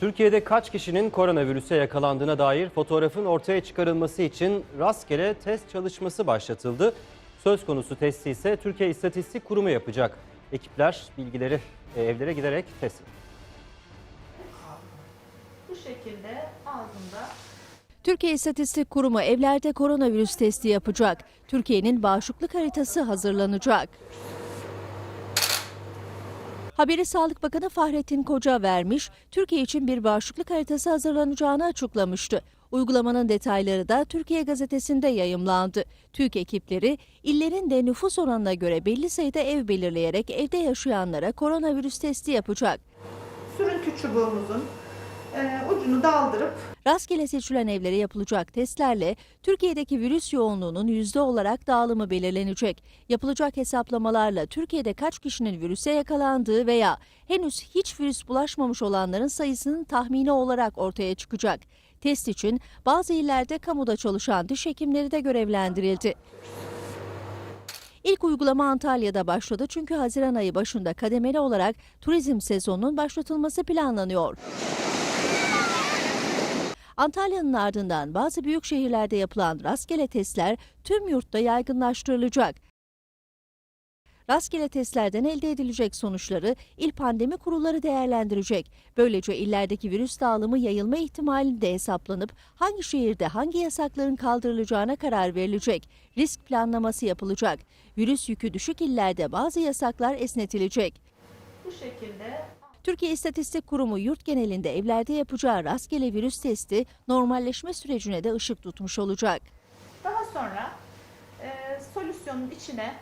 Türkiye'de kaç kişinin koronavirüse yakalandığına dair fotoğrafın ortaya çıkarılması için rastgele test çalışması başlatıldı. Söz konusu testi ise Türkiye İstatistik Kurumu yapacak. Ekipler bilgileri evlere giderek test. Bu şekilde ağzında Türkiye İstatistik Kurumu evlerde koronavirüs testi yapacak. Türkiye'nin bağışıklık haritası hazırlanacak. Haberi Sağlık Bakanı Fahrettin Koca vermiş, Türkiye için bir bağışıklık haritası hazırlanacağını açıklamıştı. Uygulamanın detayları da Türkiye gazetesinde yayımlandı. TÜİK ekipleri illerin de nüfus oranına göre belli sayıda ev belirleyerek evde yaşayanlara koronavirüs testi yapacak. sürüntü çubuğumuzun ucunu daldırıp Rastgele seçilen evlere yapılacak testlerle Türkiye'deki virüs yoğunluğunun yüzde olarak dağılımı belirlenecek. Yapılacak hesaplamalarla Türkiye'de kaç kişinin virüse yakalandığı veya henüz hiç virüs bulaşmamış olanların sayısının tahmini olarak ortaya çıkacak. Test için bazı illerde kamuda çalışan diş hekimleri de görevlendirildi. İlk uygulama Antalya'da başladı çünkü Haziran ayı başında kademeli olarak turizm sezonunun başlatılması planlanıyor. Antalya'nın ardından bazı büyük şehirlerde yapılan rastgele testler tüm yurtta yaygınlaştırılacak. Rastgele testlerden elde edilecek sonuçları il pandemi kurulları değerlendirecek. Böylece illerdeki virüs dağılımı yayılma ihtimali de hesaplanıp hangi şehirde hangi yasakların kaldırılacağına karar verilecek. Risk planlaması yapılacak. Virüs yükü düşük illerde bazı yasaklar esnetilecek. bu şekilde Türkiye İstatistik Kurumu yurt genelinde evlerde yapacağı rastgele virüs testi normalleşme sürecine de ışık tutmuş olacak. daha sonra e, solüsyonun içine